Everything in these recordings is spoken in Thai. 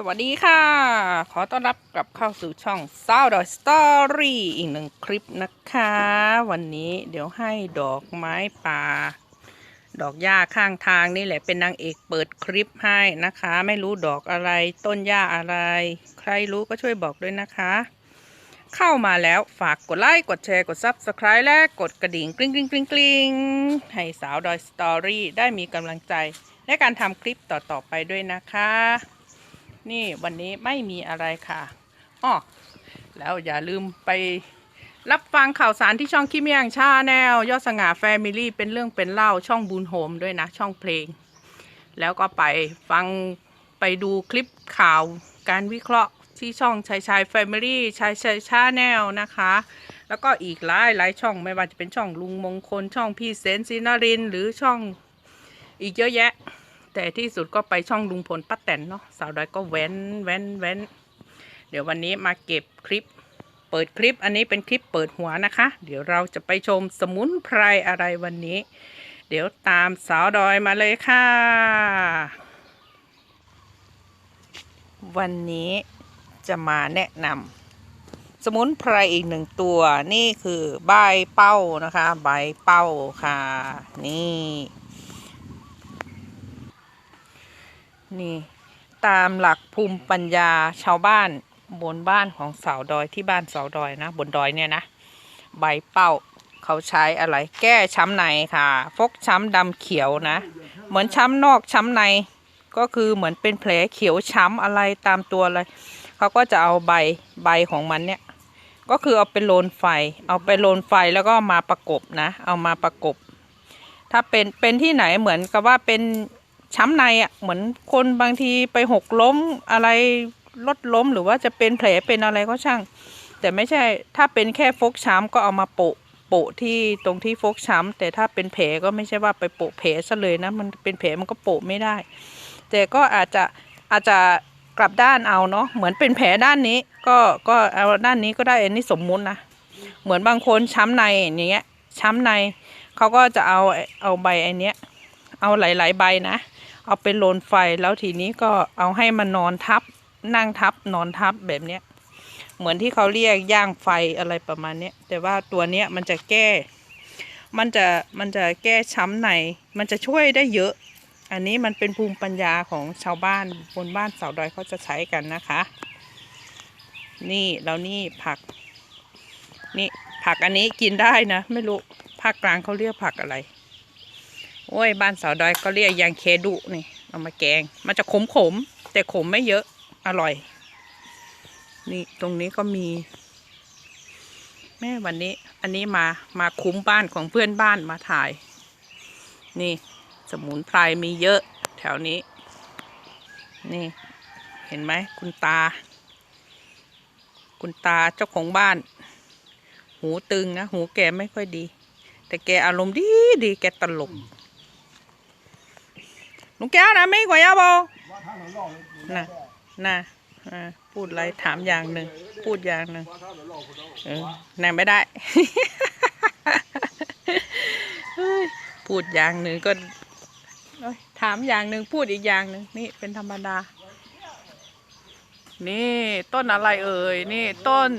สวัสดีค่ะ ขอต้อนรับกลับเข้าสู่ช่องสาวดอยสตอรี่อีกหนึ่งคลิปนะคะ วันนี้เดี๋ยวให้ดอกไม้ป่า ดอกหญ้าข้างทางนี่แหละเป็นนางเอกเปิดคลิปให้นะคะ ไม่รู้ดอกอะไร ต้นหญ้าอะไร ใครรู้ก็ช่วยบอกด้วยนะคะ เข้ามาแล้วฝากกดไลค์กดแชร์กด Subscribe และกดกระดิ่งกริ๊งกริ๊งกริ๊งกริ๊งให้สาวดอยสตอรี่ได้มีกำลังใจในการทำคลิปต่อๆไปด้วยนะคะ นี่วันนี้ไม่มีอะไรค่ะอ้อแล้วอย่าลืมไปรับฟังข่าวสารที่ช่องคิมเมียงชาแนลยอดสง่าแฟมิลี่เป็นเรื่องเป็นเล่าช่องบูนโฮมด้วยนะ ช่องเพลง แล้วก็ไปฟังไปดูคลิปข่าวการวิเคราะห์ที่ช่องชายชายแฟมิลี่ชายชายชาแนลนะคะ แล้วก็อีกหลายหลายช่องไม่ว่าจะเป็นช่องลุงมงคลช่องพี่เซนซินาริน หรือช่องอีกเยอะแยะ แต่ที่สุดก็ไปช่องลุงพลป้าแตนเนาะสาวดอยก็แว้นแว้นแว้น เดี๋ยววันนี้มาเก็บคลิป เปิดคลิปอันนี้เป็นคลิปเปิดหัวนะคะ เดี๋ยวเราจะไปชมสมุนไพรอะไรวันนี้ เดี๋ยวตามสาวดอยมาเลยค่ะ วันนี้จะมาแนะนำสมุนไพรอีกหนึ่งตัวนี่คือใบเป้านะคะ ใบเป้าค่ะ นี่ นี่ ตามหลักภูมิปัญญาชาวบ้านบนบ้านของสาวดอยที่บ้านสาวดอยนะ บนดอยเนี่ยนะ ใบเป้าเขาใช้อะไรแก้ช้ำในค่ะ ฟกช้ำดำเขียวนะ เหมือนช้ำนอกช้ำในก็คือเหมือนเป็นแผลเขียวช้ำอะไรตามตัวเลยเขาก็จะเอาใบใบของมันเนี่ย ก็คือเอาไปโลนไฟ เอาไปโลนไฟแล้วก็มาประกบนะ เอามาประกบ ถ้าเป็นเป็นที่ไหนเหมือนกับว่าเป็น ช้ำในอะเหมือนคนบางทีไปหกล้มอะไรรถล้มหรือว่าจะเป็นแผลเป็นอะไรก็ช่าง แต่ไม่ใช่ถ้าเป็นแค่ฟกช้ำก็เอามาโปะโปะที่ตรงที่ฟกช้ำแต่ถ้าเป็นแผลก็ไม่ใช่ว่าไปโปะแผลซะเลยนะมันเป็นแผลมันก็โปะไม่ได้ แต่ก็อาจจะอาจจะกลับด้านเอาเนาะเหมือนเป็นแผลด้านนี้ ก็ก็เอาด้านนี้ก็ได้อันนี้สมมุตินะเหมือนบางคนช้ำในอย่างเงี้ยช้ำในเขาก็จะเอาเอาใบไอเนี้ยเอาหลาย ๆ ใบนะ เอาไปโลนไฟแล้วทีนี้ก็เอาให้มันนอนทับ นั่งทับนอนทับแบบเนี้ย เหมือนที่เขาเรียกย่างไฟอะไรประมาณเนี้ยแต่ว่าตัวเนี้ยมันจะแก้ มันจะมันจะแก้ช้ำในมันจะช่วยได้เยอะ อันนี้มันเป็นภูมิปัญญาของชาวบ้านบนบ้านเสาดอยเขาจะใช้กันนะคะ นี่แล้วนี่ผัก นี่ผักอันนี้กินได้นะ ไม่รู้ภาคกลางเขาเรียกผักอะไร โอ้ย บ้านสาวดอยก็เรียกยางเคดุนี่ เอามาแกง มันจะขมขมๆแต่ขมไม่เยอะ อร่อย นี่ตรงนี้ก็มี แม่วันนี้ อันนี้มา มาคุ้มบ้านของเพื่อนบ้านมาถ่าย นี่ สมุนไพรมีเยอะแถวนี้ นี่ เห็นไหมคุณตา คุณตาเจ้าของบ้าน หูตึงนะ หูแกไม่ค่อยดี แต่แกอารมณ์ดีดีแกตลก ลุงแก้วนะไม่กว่ายาบอน่ะน่ะอ่าพูดอะไรถามอย่างหนึ่ง พูดอย่างหนึ่งเออนั่งไม่ได้เฮ้ยพูดอย่างหนึ่งก็เอ้ยถามอย่างหนึ่งพูดอีกอย่างหนึ่งนี่เป็นธรรมดา นี่ต้นอะไรเอ่ย นี่ต้น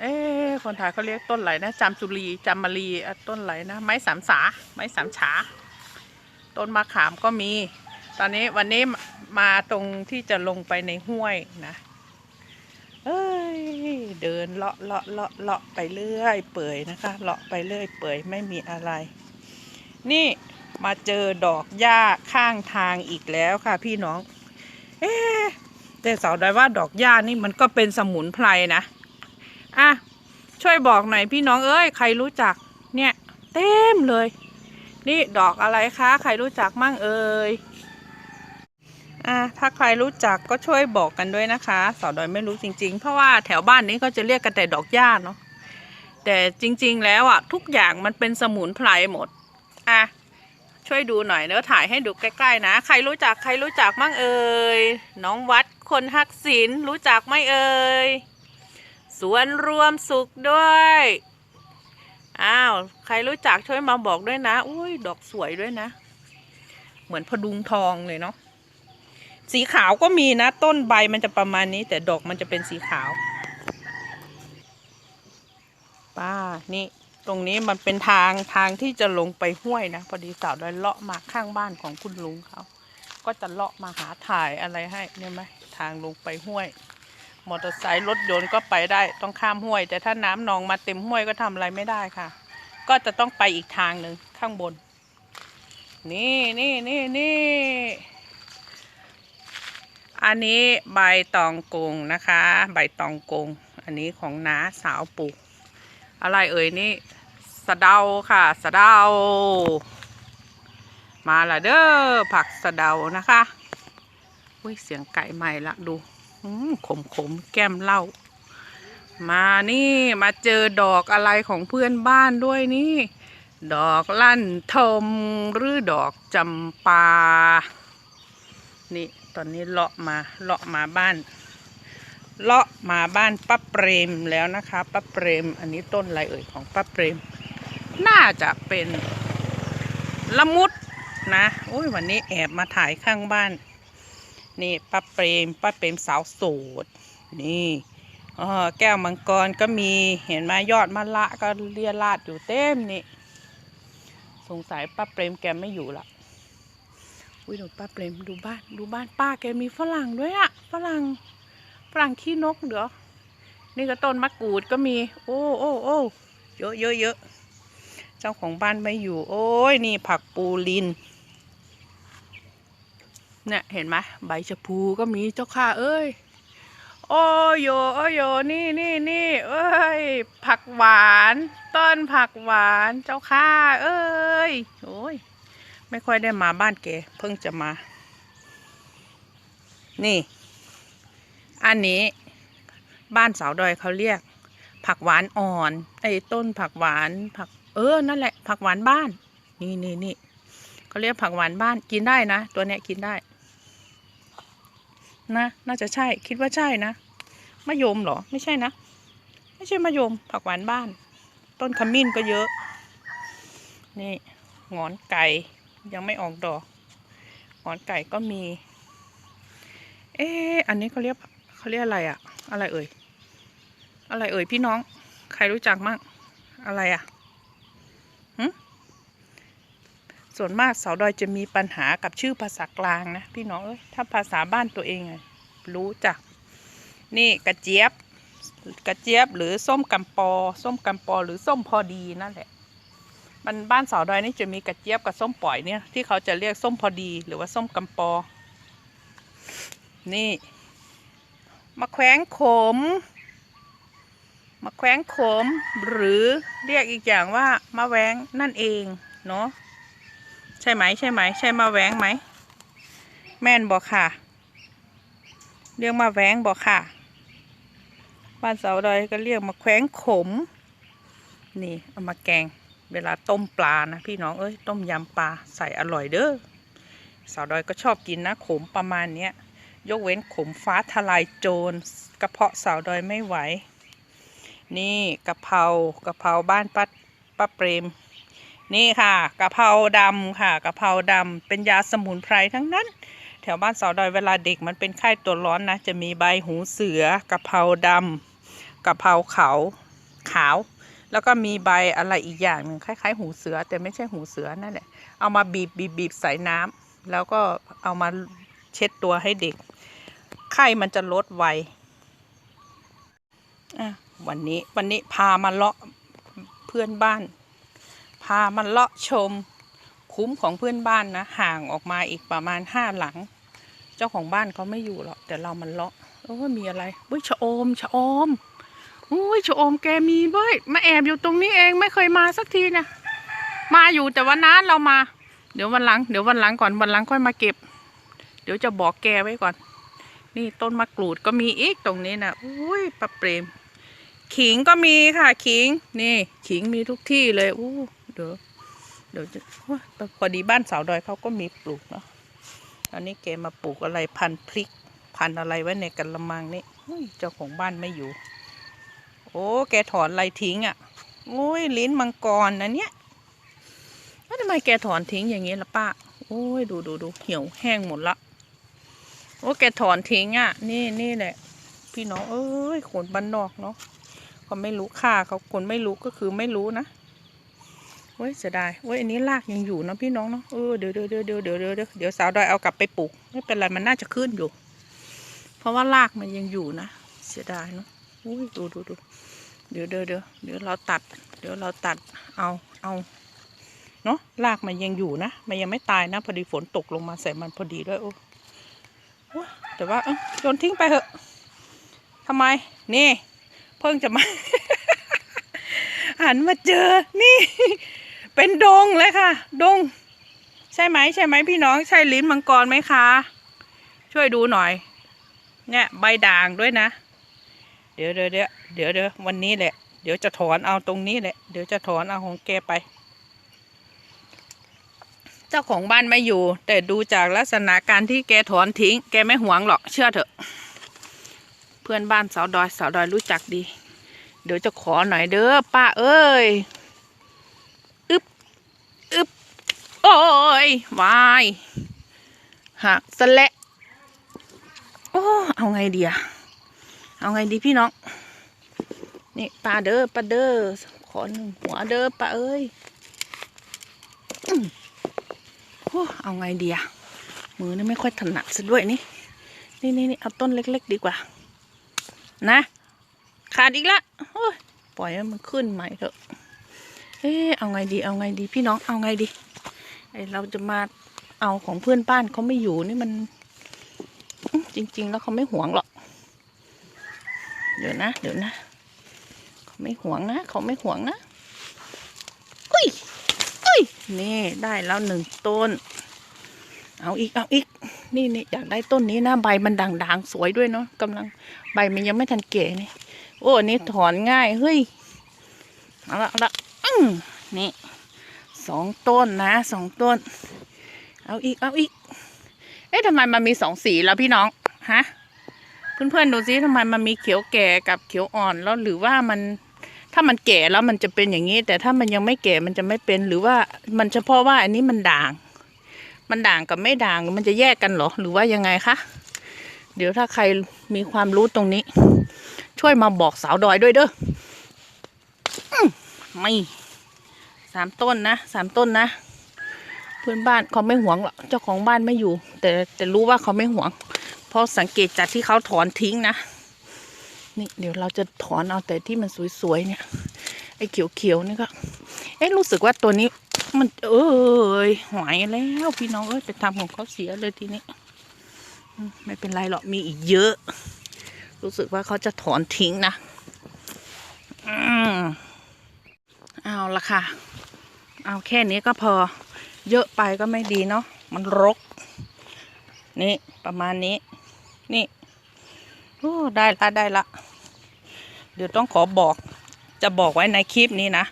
เอ๊ะคนไทยเขาเรียกต้นอะไรนะจามจุรีจามมารีอะต้นอะไรนะ ไม้สามสา ไม้สามฉา ต้นมะขามก็มี ตอนนี้วันนี้มาตรงที่จะลงไปในห้วยนะเอ้ยเดินเลาะเลาะเลาะเลาะไปเรื่อยเปื่อยนะคะ เลาะไปเรื่อยเปื่อยไม่มีอะไร นี่มาเจอดอกหญ้าข้างทางอีกแล้วค่ะ พี่น้อง เอ๊แต่สาวได้ว่าดอกหญ้านี่มันก็เป็นสมุนไพรนะอะช่วยบอกหน่อยพี่น้องเอ้ยใครรู้จัก เนี่ย เต็มเลย นี่ดอกอะไรคะ ใครรู้จักมั่งเอ่ย อะถ้าใครรู้จักก็ช่วยบอกกันด้วยนะคะสาวดอยไม่รู้จริง ๆ เพราะว่าแถวบ้านนี้เขาจะเรียกกันแต่ดอกหญ้าเนาะแต่จริง ๆ แล้วอะทุกอย่างมันเป็นสมุนไพรหมดอะช่วยดูหน่อยเนื้อะถ่ายให้ดูใกล้ๆนะ ใครรู้จักใครรู้จักมั่งเอ่ยน้องวัดคนฮักศิลรู้จักไหมเอ่ยสวนรวมสุขด้วยอ้าวใครรู้จักช่วยมาบอกด้วยนะ อุ้ยดอกสวยด้วยนะ เหมือนพดุงทองเลยเนาะ สีขาวก็มีนะ ต้นใบมันจะประมาณนี้ แต่ดอกมันจะเป็นสีขาวป้านี่ตรงนี้มันเป็นทางทางที่จะลงไปห้วยนะ พอดีสาวไดอยเลาะมาข้างบ้านของคุณลุงเขา ก็จะเลาะมาหาถ่ายอะไรให้เนี่ยไหมทางลงไปห้วย มอเตอร์ไซค์รถยนต์ก็ไปได้ต้องข้ามห้วย แต่ถ้าน้ำนองมาเต็มห้วยก็ทำอะไรไม่ได้ค่ะ ก็จะต้องไปอีกทางหนึ่งข้างบน นี่นี่นี่นี่ อันนี้ใบตองกงนะคะ ใบตองกง อันนี้ของน้าสาวปลูก อะไรเอ่ยนี่สะเดาค่ะสะเดา มาละเด้อผักสะเดานะคะอุ้ยเสียงไก่ใหม่ละดูขมขมแก้มเหล้ามานี่มาเจอดอกอะไรของเพื่อนบ้านด้วยนี่ ดอกลั่นทมหรือดอกจำปา นี่ ตอนนี้เลาะมาเลาะมาบ้าน เลาะมาบ้านป้าเปรมแล้วนะคะป้าเปรม อันนี้ต้นอะไรเอ่ยของป้าเปรม น่าจะเป็นละมุดนะโอ้ยวันนี้แอบมาถ่ายข้างบ้าน นี่ป้าเปรมป้าเปรมสาวโสดนี่อ๋อแก้วมังกรก็มีเห็นไหมยอดมะละก็เรียราดอยู่เต็มนี่ สงสัยป้าเปรมแกไม่อยู่ละ อุ้ยดูป้าเปรมดูบ้านดูบ้านป้าแกมีฝรั่งด้วยอะฝรั่งฝรั่งขี้นกเดี๋ยวนี่ก็ต้นมะกรูดก็มี โอ้โอ้โอ้เยอะเยอะเยอะเจ้าของบ้านไม่อยู่ โอ้ยนี่ผักปูลินเนี่ยเห็นไหมใบชะพูก็มีเจ้าค่ะเอ้ยโอ้โยโอ้โยนี่นี่นี่เอ้ย ผักหวาน ต้นผักหวานเจ้าค่ะ เอ้ยโอ้ย ไม่ค่อยได้มาบ้านแกเพิ่งจะมา นี่ อันนี้บ้านสาวดอยเขาเรียก ผักหวานอ่อน ไอ้ต้นผักหวานผัก เออนั่นแหละ ผักหวานบ้าน นี่นี่นี่เขาเรียกผักหวานบ้านกินได้นะ ตัวเนี้ยกินได้ นะ น่าจะใช่ คิดว่าใช่นะมะยมเหรอ ไม่ใช่นะ ไม่ใช่มะยม ผักหวานบ้าน ต้นขมิ้นก็เยอะ นี่งอนไก่ ยังไม่ออกดอกหอนไก่ก็มี เอ๊อันนี้เขาเรียกเขาเรียกอะไรอะอะไรเอ่ย อะไรเอ่ยพี่น้อง ใครรู้จักมั่งอะไรอะหึส่วนมากสาวดอยจะมีปัญหากับชื่อภาษากลางนะพี่น้องเอ้ยถ้าภาษาบ้านตัวเองรู้จัก นี่กระเจี๊ยบ กระเจี๊ยบหรือส้มกำปอ ส้มกำปอหรือส้มพอดีนั่นแหละ มันบ้านสาวดอยนี่จะมีกระเจี๊ยบกับส้มปล่อยเนี่ยที่เขาจะเรียกส้มพอดีหรือว่าส้มกำปอ นี่มะแขวงขมมะแขวงขมหรือเรียกอีกอย่างว่ามะแวงนั่นเองเนาะใช่ไหมใช่ไหมใช่มะแวงไหมแม่นบอกค่ะ เรียกมะแวงบอกค่ะ บ้านเสาดอยก็เรียกมะแขวงขม นี่เอามาแกง เวลาต้มปลานะพี่น้องเอ้ยต้มยำปลาใส่อร่อยเด้อสาวดอยก็ชอบกินนะขมประมาณเนี้ยยกเว้นขมฟ้าทลายโจรกระเพาะสาวดอยไม่ไหว นี่กะเพรากะเพราบ้านป้าป้าเปรม นี่ค่ะกะเพราดำค่ะกะเพราดำเป็นยาสมุนไพรทั้งนั้น แถวบ้านสาวดอยเวลาเด็กมันเป็นไข้ตัวร้อนนะ จะมีใบหูเสือกะเพราดำกะเพราขาวขาว แล้วก็มีใบอะไรอีกอย่างหนึ่งคล้าย ๆ หูเสือ แต่ไม่ใช่หูเสือนั่นแหละ เอามาบีบบีบบีบใส่น้ำแล้วก็เอามาเช็ดตัวให้เด็ก ไข้มันจะลดไววันนี้วันนี้พามาเลาะเพื่อนบ้าน พามาเลาะชม คุ้มของเพื่อนบ้านนะ ห่างออกมาอีกประมาณห้าหลัง เจ้าของบ้านเขาไม่อยู่หรอกแต่เรามันเลาะเออมีอะไรอุ้ยชะอมชะอม อุ้ยชะอมแกมีเว้ยมาแอบอยู่ตรงนี้เองไม่เคยมาสักทีนะมาอยู่แต่วันนั้นเรามา เดี๋ยววันหลังเดี๋ยววันหลังก่อนวันหลังค่อยมาเก็บ เดี๋ยวจะบอกแกไว้ก่อน นี่ต้นมะกรูดก็มีอีกตรงนี้นะอุ้ยปลาเปรม ขิงก็มีค่ะ ขิง นี่ ขิงมีทุกที่เลยอู้เดี๋ยวเดี๋ยวจะพอดีบ้านสาวดอยเขาก็มีปลูกเนาะตอนนี้แกมาปลูกอะไรพันธุ์พริก พันธุ์อะไรไว้ในกระมังนี่เจ้าของบ้านไม่อยู่ โอ้ แกถอนลายทิ้งอะ่ะโอ้ยลิ้นมังกรนะเนี่ยแล้วทำไมแกถอนทิ้งอย่างนี้ล่ะป้า โอ้ยดูดูดูเหี่ยวแห้งหมดละ โอ้แกถอนทิ้งอะ่ะ นี่นี่แหละ พี่น้องเอ้ยคนบ้านนอกเนาะเขาไม่รู้ค่าเขาคนไม่รู้ก็คือไม่รู้นะเว้ยเสียดายเว้ยอันนี้รากยังอยู่นะพี่น้องเนาะเออเดี๋ยวเดี๋ยวเดี๋ยวเดี๋ยวเดี๋ยวเดี๋ยวเดี๋ยวสาวดอยเอากลับไปปลูกไม่เป็นไรมันน่าจะขึ้นอยู่ เพราะว่ารากมันยังอยู่นะเสียดายเนาะ อุ้ยดูดูดูเดี๋ยวเดี๋ยวเดี๋ยวเดี๋ยวเราตัด เดี๋ยวเราตัดเอาเอาเนาะรากมันยังอยู่นะมันยังไม่ตายนะ พอดีฝนตกลงมาใส่มันพอดีด้วยโอ้แต่ว่าโยนทิ้งไปเถอะทำไม นี่ เพิ่งจะมา หันมาเจอ นี่ เป็นดงเลยค่ะ ดง ใช่ไหมใช่ไหมพี่น้องใช่ลิ้นมังกรไหมคะ ช่วยดูหน่อย เนี่ย ใบด่างด้วยนะ เดี๋ยวเดี๋ยวเดี๋ยวเดี๋ยวเดี๋ยววันนี้แหละ เดี๋ยวจะถอนเอาตรงนี้แหละ เดี๋ยวจะถอนเอาของแกไป เจ้าของบ้านไม่อยู่ แต่ดูจากลักษณะการที่แกถอนทิ้ง แกไม่หวงหรอก เชื่อเถอะ เพื่อนบ้านสาวดอยสาวดอยรู้จักดี เดี๋ยวจะขอหน่อยเด้อป้าเอ้ยอึบอึบโอ้ยวายหักสะและโอ้เอาไงดีอะ เอาไงดีพี่น้อง นี่ป้าเด้อป้าเด้อขอหนึ่งหัวเด้อป้าเอ้ยโอ้เอาไงดีอะมือนี่ไม่ค่อยถนัดซะด้วยนี่ นี่นี่นี่เอาต้นเล็ก ๆ ดีกว่า นะ ขาดอีกละโอ้ยปล่อยให้มันขึ้นใหม่เถอะ เอ๊เอาไงดี เอาไงดีพี่น้องเอาไงดีไอเราจะมาเอาของเพื่อนบ้านเขาไม่อยู่นี่มัน จริง ๆ แล้วเขาไม่ห่วงหรอก เดี๋ยวนะ เดี๋ยวนะ เขาไม่หวงนะ เขาไม่หวงนะอุ้ยอุ้ยนี่ได้แล้วหนึ่งต้น เอาอีก เอาอีก นี่นี่อยากได้ต้นนี้นะใบมันด่างๆสวยด้วยเนาะกำลังใบมันยังไม่ทันเก๋นี่ โอ้อันนี้ถอนง่าย เฮ้ย เอาละเอาละอืมนี่สองต้นนะสองต้น เอาอีก เอาอีก เอ๊ะทำไมมันมีสองสีแล้วพี่น้อง ฮะ เพื่อนๆดูซิทำไมมันมีเขียวแก่กับเขียวอ่อนแล้วหรือว่ามันถ้ามันแก่แล้วมันจะเป็นอย่างนี้ แต่ถ้ามันยังไม่แก่มันจะไม่เป็นหรือว่ามันเฉพาะว่าอันนี้มันด่าง มันด่างกับไม่ด่างมันจะแยกกันเหรอหรือว่ายังไงคะเดี๋ยวถ้าใครมีความรู้ตรงนี้ ช่วยมาบอกสาวดอยด้วยเด้อไม่สามต้นนะสามต้นนะเพื่อนบ้านเขาไม่หวงหรอกเจ้าของบ้านไม่อยู่ แต่แต่รู้ว่าเขาไม่หวง เพราะสังเกตจากที่เขาถอนทิ้งนะ นี่เดี๋ยวเราจะถอนเอาแต่ที่มันสวยๆเนี่ย ไอ้เขียวๆนี่ก็ เอ๊ะรู้สึกว่าตัวนี้มันเอ้ยหายแล้วพี่น้องเอ้ยไปทำของเขาเสียเลยทีนี้ ไม่เป็นไรหรอกมีอีกเยอะ รู้สึกว่าเขาจะถอนทิ้งนะอืมเอาละค่ะ เอาแค่นี้ก็พอ เยอะไปก็ไม่ดีเนาะมันรก นี่ประมาณนี้ ได้ละได้ละ เดี๋ยวต้องขอบอกจะบอกไว้ในคลิปนี้นะ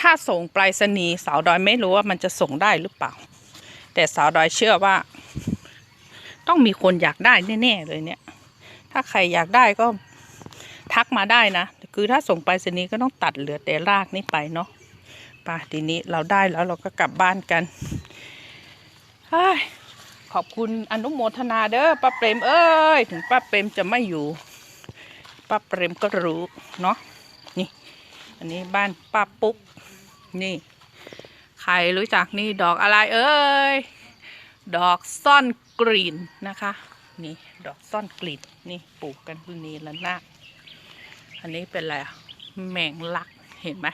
ถ้าส่งปรษณีย์สาวดอยไม่รู้ว่ามันจะส่งได้หรือเปล่า แต่สาวดอยเชื่อว่า ต้องมีคนอยากได้แน่ๆเลยเนี่ย ถ้าใครอยากได้ก็ทักมาได้นะ คือถ้าส่งไปรษณีย์ก็ต้องตัดเหลือแต่รากนี้ไปเนาะป่ะทีนี้เราได้แล้วเราก็กลับบ้านกันเฮ้ ขอบคุณอนุโมทนาเด้อป้าเปรมเอ้ย ถึงป้าเปรมจะไม่อยู่ป้าเปรมก็รู้เนาะนี่ อันนี้บ้านป้าปุ๊ก นี่ ใครรู้จักนี่ดอกอะไรเอ้ย ดอกซ่อนกลิ่นนะคะ นี่ดอกซ่อนกลิ่นนี่ปลูกกันที่นี่แล้วนะอันนี้เป็นอะไรอะแมงลักเห็นไหม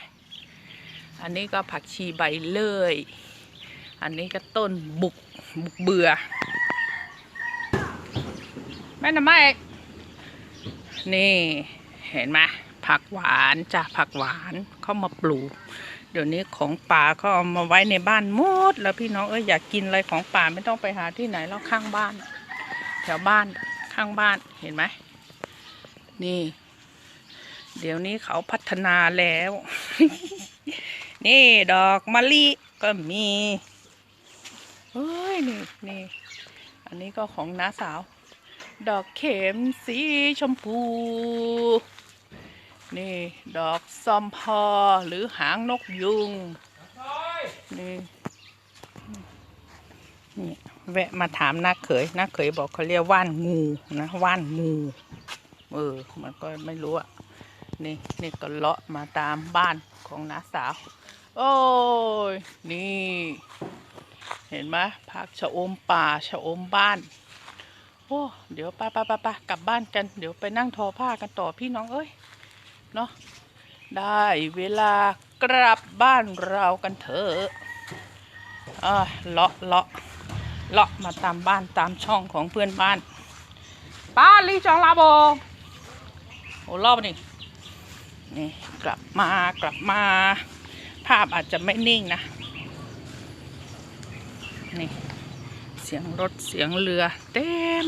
อันนี้ก็ผักชีใบเลย อันนี้ก็ต้นบุกบุกเบื่อแม่น้ำไม้นี่เห็นไหมผักหวานจ้ะผักหวานเข้ามาปลูก เดี๋ยวนี้ของป่าเขาเอามาไว้ในบ้านหมด แล้วพี่น้องเอ้ยอยากกินอะไรของป่าไม่ต้องไปหาที่ไหนแล้วข้างบ้าน แถวบ้านข้างบ้านเห็นไหมนี่ เดี๋ยวนี้เขาพัฒนาแล้ว นี่ดอกมะลิก็มี นี่นี่อันนี้ก็ของน้าสาว ดอกเข็มสีชมพู นี่ ดอกซอมพอหรือหางนกยุง นี่นี่แวะมาถามน้าเขยน้าเขยบอกเขาเรียกว่านงูนะว่านงูเออมันก็ไม่รู้อะนี่นี่ก็เลาะมาตามบ้านของน้าสาว โอ้ย นี่ เห็นไหมผักชะอมป่าชะอมบ้าน โอ้เดี๋ยวไปไปไปไปกลับบ้านกัน เดี๋ยวไปนั่งทอผ้ากันต่อพี่น้องเอ้ยเนาะได้เวลากลับบ้านเรากันเถอะอ่าเลาะเลาะเลาะมาตามบ้านตามช่องของเพื่อนบ้านป้าลีจองลาโบโอ้รอบนี่นี่กลับมากลับมา ภาพอาจจะไม่นิ่งนะ นี่ เสียงรถเสียงเรือเต็ม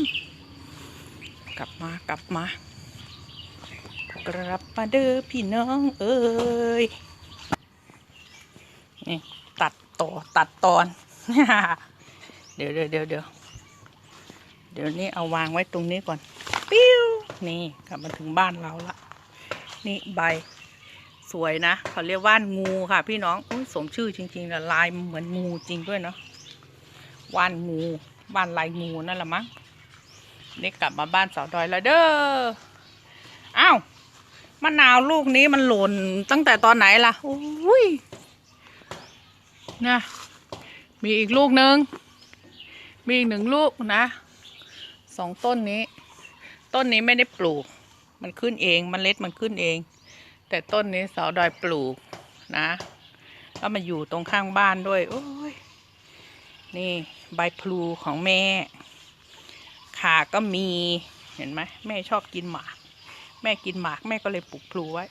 กลับมากลับมา กลับมาเด้อพี่น้องเอ้ยนี่ตัดต่อตัดตอน เดี๋ยวเดี๋ยวเดี๋ยวเดี๋ยวเดี๋ยวนี้เอาวางไว้ตรงนี้ก่อนปิ้วนี่กลับมาถึงบ้านเราละนี่ใบสวยนะเขาเรียกว่านงูค่ะพี่น้องอสมชื่อจริงๆนะลายเหมือนงูจริงด้วยเนาะ ว่านงูบ้านลายงูนั่นแหละมั้งนี่กลับมาบ้านสาวดอยแล้วเด้ออ้าวมะนาวลูกนี้มันหล่นตั้งแต่ตอนไหนล่ะอุ้ยนะมีอีกลูกหนึ่งมีอีกหนึ่งลูกนะสองต้นนี้ ต้นนี้ไม่ได้ปลูก มันขึ้นเองมันเล็ดมันขึ้นเอง แต่ต้นนี้สาวดอยปลูกนะแล้วมาอยู่ตรงข้างบ้านด้วยโอ้ยนี่ ใบพลูของแม่ ขาก็มีเห็นไหมแม่ชอบกินหมาก แม่กินหมากแม่ก็เลยปลูกพลูไว้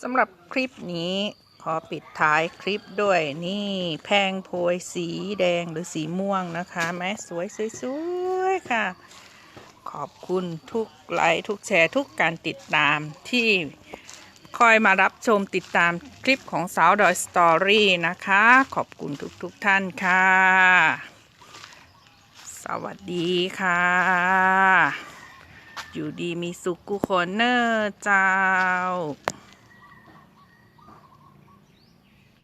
สำหรับคลิปนี้ขอปิดท้ายคลิปด้วยนี่แพงโพยสีแดงหรือสีม่วงนะคะแม่สวยสวยๆค่ะ ขอบคุณทุกไลค์ทุกแชร์ทุกการติดตามที่ คอยมารับชมติดตามคลิปของสาวดอยสตอรี่นะคะ ขอบคุณทุกๆทท่านค่ะ สวัสดีค่ะ อยู่ดีมีสุขกุคนเนอร์เจ้า